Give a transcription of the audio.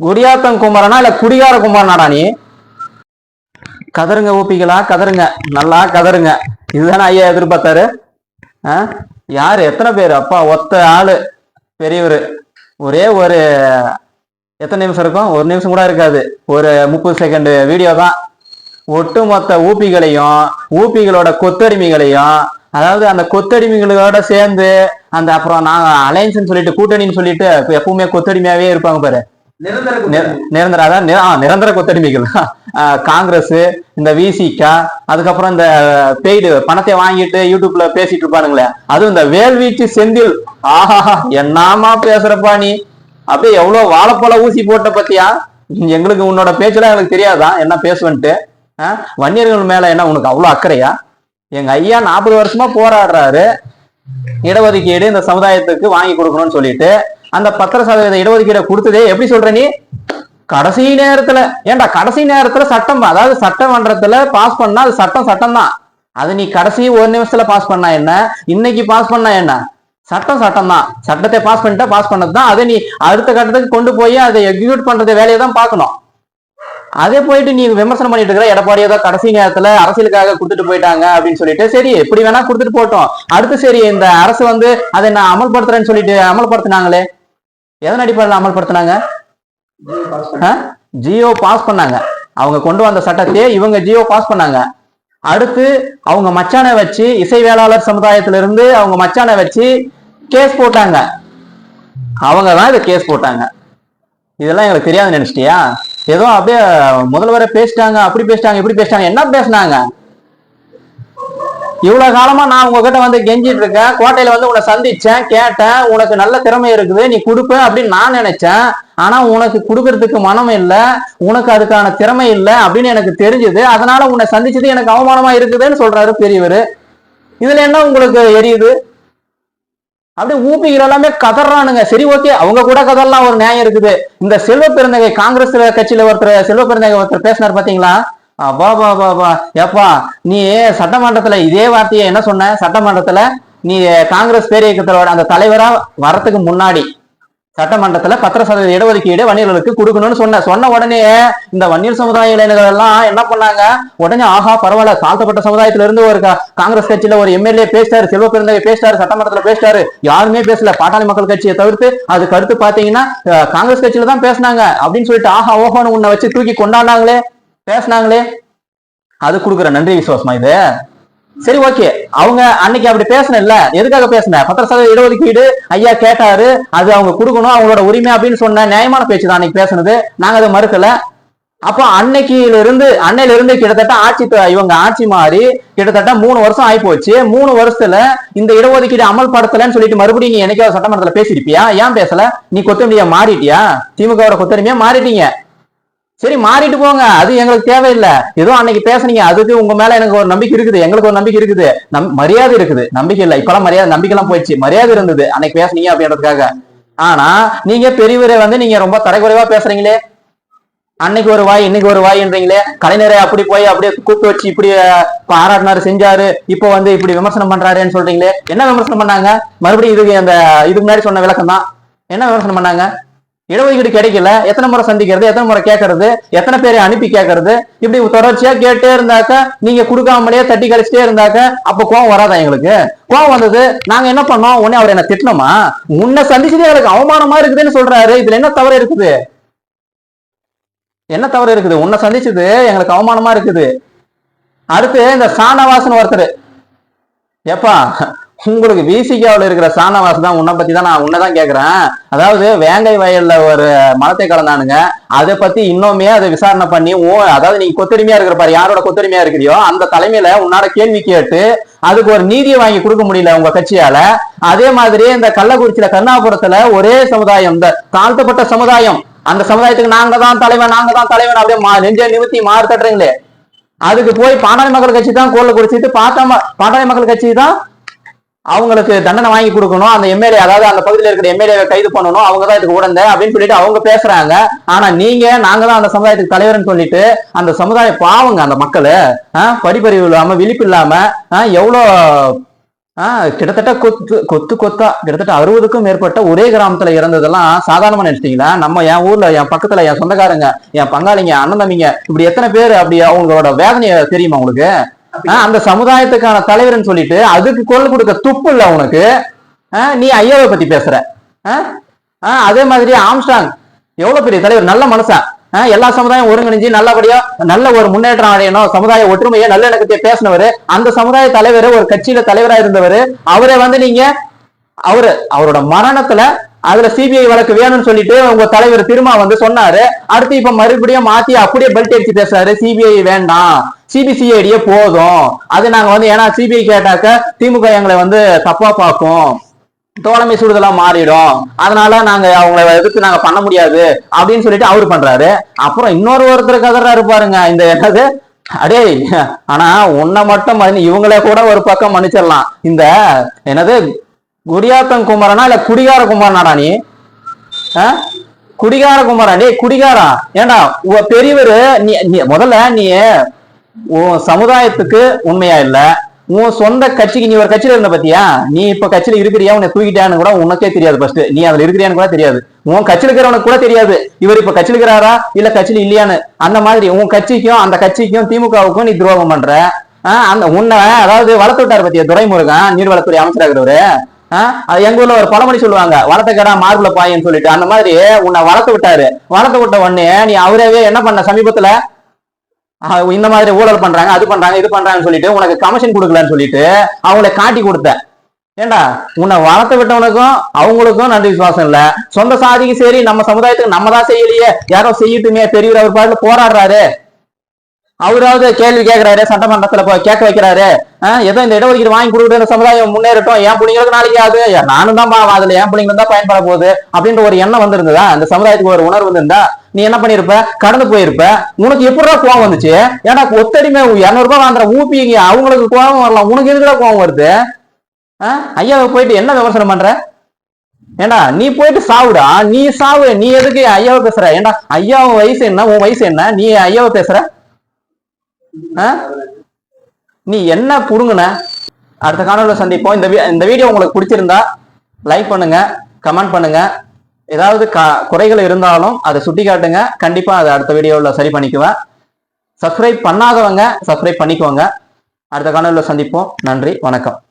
குடியாத்தன் குமாரனா இல்ல குடிகார குமாரனாடா நீ? கதருங்க ஓபிகளா கதருங்க. நல்லா கதருங்க. இதுதானே ஐயா எதிர்பார்த்தாரு? ஆ? யாரு? எத்தனை பேர்? அப்பா ஒத்த ஆளு. பெரியவர். ஒரே ஒரு எத்தனை நிமிஷம் இருக்கும்? ஒரு நிமிஷம் கூட இருக்காது. ஒரு முப்பது செகண்ட் வீடியோ தான். ஒட்டுமொத்த ஊப்பிகளையும் ஊப்பிகளோட கொத்தடிமைகளையும் அதாவது அந்த கொத்தடிமைகளோட சேர்ந்து அந்த அப்புறம் நாங்கள் அலையன்ஸ்னு சொல்லிட்டு கூட்டணின்னு சொல்லிட்டு எப்பவுமே கொத்தடிமையாவே இருப்பாங்க பாரு. நிரந்தர நிர- நிரந்தர அதான் நிரந்தர கொத்தடிமைகள். காங்கிரஸ் இந்த விசிகா அதுக்கப்புறம் இந்த பெய்டு பணத்தை வாங்கிட்டு யூடியூப்ல பேசிட்டு இருப்பானுங்களே. அதுவும் இந்த வேல்வீச்சு செந்தில். ஆஹாஹா என்னமா பேசுறப்பா நீ? அப்படியே எவ்வளவு வாழைப்பழ ஊசி போட்ட பத்தியா? எங்களுக்கு உன்னோட பேச்செல்லாம் எனக்கு தெரியாதா? என்ன பேசுவன்ட்டு? வன்னியர்கள் மேல என்ன உனக்கு அவ்வளவு அக்கறையா? எங்க ஐயா நாற்பது வருஷமா போராடுறாரு. இடஒதுக்கீடு இந்த சமுதாயத்துக்கு வாங்கி கொடுக்கணும்னு சொல்லிட்டு அந்த பத்திர சதவீத இடஒதுக்கீடை கொடுத்ததே எப்படி சொல்ற நீ? கடைசி நேரத்துல. ஏன்டா கடைசி நேரத்துல சட்டம் அதாவது சட்டமன்றத்துல பாஸ் பண்ணா அது சட்டம் சட்டம் தான் அது நீ கடைசி ஒரு நிமிஷத்துல பாஸ் பண்ணா என்ன? இன்னைக்கு பாஸ் பண்ணா என்ன? சட்டம் சட்டம் தான் சட்டத்தை பாஸ் பண்ணிட்டா பாஸ் பண்ணது தான் அதை நீ அடுத்த கட்டத்துக்கு கொண்டு போய் அதை எக்ஸிக்யூட் பண்றது வேலையை தான் பார்க்கணும். அதே போயிட்டு நீ விமர்சனம் பண்ணிட்டு இருக்கிற எடப்பாடி ஏதோ கடைசி நேரத்துல அரசியலுக்காக கொடுத்துட்டு போயிட்டாங்க அப்படின்னு சொல்லிட்டு சரி எப்படி வேணா கொடுத்துட்டு போட்டோம். அடுத்து சரி இந்த அரசு வந்து அதை நான் அமல்படுத்துறேன்னு சொல்லிட்டு அமல்படுத்தினாங்களே. எதன் அடிப்படையில் அமல்படுத்தினாங்க? ஆ? ஜியோ பாஸ் பண்ணாங்க. அவங்க கொண்டு வந்த சட்டத்தையே இவங்க ஜியோ பாஸ் பண்ணாங்க. அடுத்து அவங்க மச்சானை வச்சு இசை வேளாளர் சமுதாயத்திலிருந்து அவங்க மச்சானை வச்சு கேஸ் போட்டாங்க. அவங்க தான் இதை கேஸ் போட்டாங்க. இதெல்லாம் எங்களுக்கு தெரியாது நினைச்சிட்டியா? ஏதோ அப்படியே முதல்வரை பேசிட்டாங்க அப்படி பேசிட்டாங்க இப்படி பேசிட்டாங்க என்ன பேசினாங்க? இவ்வளவு காலமா நான் உங்ககிட்ட வந்து கெஞ்சிட்டு இருக்கேன். கோட்டையில வந்து உன்னை சந்திச்சேன் கேட்டேன். உனக்கு நல்ல திறமை இருக்குது நீ கொடுப்ப அப்படின்னு நான் நினைச்சேன். ஆனா உனக்கு கொடுக்கறதுக்கு மனம் இல்லை உனக்கு அதுக்கான திறமை இல்லை அப்படின்னு எனக்கு தெரிஞ்சது. அதனால உன்னை சந்திச்சது எனக்கு அவமானமா இருக்குதுன்னு சொல்றாரு பெரியவர். இதுல என்ன உங்களுக்கு எரியுது? அப்படியே ஊப்பிகள் எல்லாமே கதறானுங்க. சரி ஓகே. அவங்க கூட கதறலாம் ஒரு நியாயம் இருக்குது. இந்த செல்வ பெருந்தகை காங்கிரஸ் கட்சியில ஒருத்தர் செல்வ பெருந்தகை ஒருத்தர் பேசினார் பாத்தீங்களா? அப்பா பா பா பா ஏப்பா நீ சட்டமன்றத்துல இதே வார்த்தையை என்ன சொன்ன? சட்டமன்றத்துல நீ காங்கிரஸ் பேரியக்கத்தோட அந்த தலைவரா வரத்துக்கு முன்னாடி சட்டமன்றத்துல பத்திர சதவீத இடஒதுக்கீடு வன்னியர்களுக்கு கொடுக்கணும்னு சொன்ன. சொன்ன உடனே இந்த வன்னியர் சமுதாய இளைஞர்கள் எல்லாம் என்ன பண்ணாங்க? உடனே ஆஹா பரவாயில்ல தாழ்த்தப்பட்ட சமுதாயத்துல இருந்து ஒரு காங்கிரஸ் கட்சியில ஒரு எம்எல்ஏ பேசிட்டாரு செல்வ பெருந்தகை பேசிட்டாரு சட்டமன்றத்துல பேசிட்டாரு. யாருமே பேசல. பாட்டாளி மக்கள் கட்சியை தவிர்த்து அதுக்கு அடுத்து பாத்தீங்கன்னா காங்கிரஸ் கட்சியில தான் பேசினாங்க. அப்படின்னு சொல்லிட்டு ஆஹா ஓஹோன்னு உன்னை வச்சு தூக்கி கொண்டாடினாங்களே. பேசினாங்களே? அது கொடுக்குற நன்றி விசுவாசமா இது? சரி ஓகே. அவங்க அன்னைக்கு அப்படி பேசணும்ல எதுக்காக பேசின? பத்திர சதவீத இடஒதுக்கீடு ஐயா கேட்டாரு அது அவங்க கொடுக்கணும் அவங்களோட உரிமை அப்படின்னு சொன்ன நியாயமான பேச்சு தான் அன்னைக்கு பேசுனது. நாங்க அதை மறுக்கல. அப்போ அன்னைக்கில இருந்து அன்னையில இருந்து கிட்டத்தட்ட ஆட்சி இவங்க ஆட்சி மாறி கிட்டத்தட்ட மூணு வருஷம் ஆகி போச்சு மூணு வருஷத்துல இந்த இடஒதுக்கீடு அமல்படுத்தலன்னு சொல்லிட்டு மறுபடியும் நீ என்னைக்காவது சட்டமன்றத்துல பேசிருப்பியா ஏன் பேசல? நீ கொத்தடிமையா மாறிட்டியா? திமுகவோட கொத்தடிமையா மாறிட்டீங்க. சரி மாறிட்டு போங்க. அது எங்களுக்கு தேவையில்லை. ஏதோ அன்னைக்கு பேசுனீங்க. அதுக்கு உங்க மேல எனக்கு ஒரு நம்பிக்கை இருக்குது. எங்களுக்கு ஒரு நம்பிக்கை இருக்குது. நம் மரியாதை இருக்குது. நம்பிக்கை இல்லை. இப்பெல்லாம் மரியாதை நம்பிக்கை எல்லாம் போயிடுச்சு. மரியாதை இருந்தது அன்னைக்கு பேசுனீங்க அப்படின்றதுக்காக. ஆனா நீங்க பெரியவரை வந்து நீங்க ரொம்ப தரைக்குறைவா பேசுறீங்களே. அன்னைக்கு ஒரு வாய் இன்னைக்கு ஒரு வாய்ன்றீங்களே கலைஞரை அப்படி போய் அப்படியே கூப்பிட்டு வச்சு இப்படி பாராட்டினாரு செஞ்சாரு. இப்போ வந்து இப்படி விமர்சனம் பண்றாருன்னு சொல்றீங்களே. என்ன விமர்சனம் பண்ணாங்க? மறுபடியும் இதுக்கு அந்த இதுக்கு முன்னாடி சொன்ன விளக்கம் தான் என்ன விமர்சனம் பண்ணாங்க? இடஒதுக்கீடு கிடைக்கல. எத்தனை முறை சந்திக்கிறது? எத்தனை முறை கேட்கறது? எத்தனை பேரை அனுப்பி கேட்கறது? இப்படி தொடர்ச்சியா கேட்டே இருந்தாக்க நீங்க கொடுக்காமலே தட்டி கழிச்சிட்டே இருந்தாக்க அப்ப கோவம் வராதா எங்களுக்கு? கோவம் வந்தது நாங்க என்ன பண்ணோம்? உடனே அவர் என்ன திட்டணுமா உன்னை சந்திச்சதே எங்களுக்கு அவமானமா இருக்குதுன்னு சொல்றாரு. இதுல என்ன தவறு இருக்குது? என்ன தவறு இருக்குது? உன்னை சந்திச்சது எங்களுக்கு அவமானமா இருக்குது. அடுத்து இந்த சாணவாசன் ஒருத்தர். எப்பா உங்களுக்கு விசிகாவில் இருக்கிற சாணவாசன் தான் உன்னை பத்தி தான் நான் உன்னை தான் கேட்குறேன் அதாவது வேங்கை வயல்ல ஒரு மரத்தை கலந்தானுங்க. அதை பத்தி இன்னுமே அதை விசாரணை பண்ணி ஓ அதாவது நீங்க கொத்தடிமையா இருக்கிற பாரு யாரோட கொத்தடிமையா இருக்கிறியோ அந்த தலைமையில உன்னால கேள்வி கேட்டு அதுக்கு ஒரு நீதியை வாங்கி கொடுக்க முடியல உங்க கட்சியால. அதே மாதிரி இந்த கள்ளக்குறிச்சியில கருணாபுரத்துல ஒரே சமுதாயம் இந்த தாழ்த்தப்பட்ட சமுதாயம். அந்த சமுதாயத்துக்கு நாங்க தான் தலைவன் நாங்க தான் தலைவன் அப்படியே மா- நெஞ்ச நிமித்தி மாறு தட்டுறீங்களே. அதுக்கு போய் பாண்டாளி மக்கள் கட்சி தான் கோல குடிச்சிட்டு பார்த்தா பாண்டாளி மக்கள் கட்சி தான் அவங்களுக்கு தண்டனை வாங்கி கொடுக்கணும். அந்த எம்எல்ஏ அதாவது அந்த பகுதியில் இருக்கிற எம்எல்ஏ கைது பண்ணணும். அவங்க தான் இதுக்கு உடந்த அப்படின்னு சொல்லிட்டு அவங்க பேசுறாங்க. ஆனா நீங்க நாங்க தான் அந்த சமுதாயத்துக்கு தலைவர்னு சொல்லிட்டு அந்த சமுதாய பாவங்க அந்த மக்கள் படிப்பறிவு இல்லாம விழிப்பு இல்லாம எவ்வளோ கிட்டத்தட்ட கொத்து கொத்து கொத்தா கிட்டத்தட்ட அறுபதுக்கும் மேற்பட்ட ஒரே கிராமத்துல இறந்ததெல்லாம் சாதாரணமா நினைச்சிட்டீங்களா? நம்ம என் ஊர்ல என் பக்கத்துல என் சொந்தக்காரங்க என் பங்காளிங்க அண்ணன் தம்பிங்க இப்படி எத்தனை பேர் அப்படி அவங்களோட வேதனைய தெரியுமா உங்களுக்கு? அந்த சமுதாயத்துக்கான தலைவர்னு சொல்லிட்டு அதுக்கு குரல் கொடுக்க துப்பு இல்லை உனக்கு. நீ ஐயாவை பத்தி பேசுற. அதே மாதிரி ஆம்ஸ்டாங். எவ்வளவு பெரிய தலைவர் நல்ல மனுஷன். எல்லா சமுதாயம் ஒருங்கிணைஞ்சு நல்லபடியா நல்ல ஒரு முன்னேற்றம் அடையணும். சமுதாய ஒற்றுமையை நல்ல நல்லிணக்கத்தை பேசினவர். அந்த சமுதாய தலைவர் ஒரு கட்சியில தலைவரா இருந்தவர். அவரை வந்து நீங்க அவரு அவரோட மரணத்துல அதுல சிபிஐ வழக்கு வேணும்னு சொல்லிட்டு உங்க தலைவர் திருமா வந்து சொன்னாரு. அடுத்து இப்ப மறுபடியும் மாத்தி அப்படியே பெல்ட் அடிச்சு பேசுறாரு. சிபிஐ வேண்டாம். சிபிசிஐடியே போதும். அது நாங்க வந்து ஏன்னா சிபிஐ கேட்டாக்க திமுக எங்களை வந்து தப்பா பார்க்கும். தோழமை சுடுதலா மாறிடும். அதனால நாங்க அவங்கள எதிர்த்து நாங்க பண்ண முடியாது அப்படின்னு சொல்லிட்டு அவரு பண்றாரு. அப்புறம் இன்னொரு ஒருத்தர் கதறாரு பாருங்க. இந்த என்னது? அடே ஆனா உன்னை மட்டும் இவங்களே கூட ஒரு பக்கம் மன்னிச்சிடலாம். இந்த என்னது? குடியாத்தன் குமாரனா இல்ல குடிகார குமாரனாடா நீ? ஆ? குடிகார குமாரா டே குடிகாரா? ஏண்டா உ- பெரியவரு நீ நீ முதல்ல நீ உன் சமுதாயத்துக்கு உண்மையா இல்ல. உன் சொந்த கட்சிக்கு நீ ஒரு கட்சியில இருந்த பத்தியா? நீ இப்ப கட்சியில இருக்கிறியா? உன்னை தூக்கிட்டான்னு கூட உனக்கே தெரியாது ஃபர்ஸ்ட் நீ அதுல இருக்கிறியான்னு கூட தெரியாது. உன் கட்சியில இருக்கிறவனுக்கு கூட தெரியாது. இவர் இப்ப கட்சியில இருக்கிறாரா? இல்ல கட்சியில இல்லையான்னு. அந்த மாதிரி உன் கட்சிக்கும் அந்த கட்சிக்கும் திமுகவுக்கும் நீ துரோகம் பண்ற. அந்த உன்னை அதாவது வளர்த்து விட்டார் பத்தியா துரைமுருகன் நீர்வளத்துறை அமைச்சராக அது எங்க ஊர்ல ஒரு பழமொழி சொல்லுவாங்க வளர்த்தக்கடா மார்புல பாயின்னு சொல்லிட்டு. அந்த மாதிரி உன்னை வளர்த்து விட்டாரு. வளர்த்து விட்ட உடனே நீ அவரவே என்ன பண்ண சமீபத்துல? இந்த மாதிரி ஊழல் பண்றாங்க அது பண்றாங்க இது பண்றாங்கன்னு சொல்லிட்டு உனக்கு கமிஷன் கொடுக்கலன்னு சொல்லிட்டு அவங்கள காட்டி கொடுத்த. ஏண்டா? உன்னை வளர்த்து விட்டவனுக்கும் அவங்களுக்கும் நன்றி விசுவாசம் இல்ல. சொந்த சாதிக்கு சரி நம்ம சமுதாயத்துக்கு நம்ம தான் செய்யலையே. யாரோ செய்யட்டுமே பெரியவர் அவர் பாட்டுல போராடுறாரு. அவராவது கேள்வி கேட்கிறாரு சட்டமன்றத்துல போய் கேட்க வைக்கிறாரு. ஏதோ இந்த இடஒதுக்கீடு வாங்கி கொடுக்குற இந்த சமுதாயம் முன்னேறட்டும் என் பிள்ளைங்களுக்கு நாளைக்கு ஆகுது நானும் தான் பாவம் அதுல என் பிள்ளைங்க தான் பயன்பட போகுது அப்படின்ற ஒரு எண்ணம் வந்திருந்ததா? அந்த சமுதாயத்துக்கு ஒரு உணர்வு வந்திருந்தா? நீ என்ன பண்ணிருப்ப? கடந்து போயிருப்ப? உனக்கு எப்படிடா கோவம் வந்துச்சு? ஏன்னா ஒத்தடிமை இருநூறு ரூபாய் வாங்குற ஊப்பிங்க அவங்களுக்கு கோவம் வரலாம் உனக்கு எதுக்குடா கோவம் வருது? ஐயா ஐயாவை போயிட்டு என்ன விமர்சனம் பண்ற? ஏண்டா நீ போயிட்டு சாவுடா. நீ சாவு நீ எதுக்கு ஐயாவை பேசுற? ஏண்டா ஐயா உன் வயசு என்ன? உன் வயசு என்ன? நீ ஐயாவை பேசுற? ஆ? நீ என்ன புடுங்குன? அடுத்த காணொலியில் சந்திப்போம். இந்த இந்த வீடியோ உங்களுக்கு பிடிச்சிருந்தா லைக் பண்ணுங்க கமெண்ட் பண்ணுங்க. ஏதாவது க- குறைகள் இருந்தாலும் அதை சுட்டி காட்டுங்க. கண்டிப்பாக அதை அடுத்த வீடியோவில் சரி பண்ணிக்குவேன். சப்ஸ்கிரைப் பண்ணாதவங்க சப்ஸ்கிரைப் பண்ணிக்கோங்க. அடுத்த காணொலியில் சந்திப்போம். நன்றி வணக்கம்.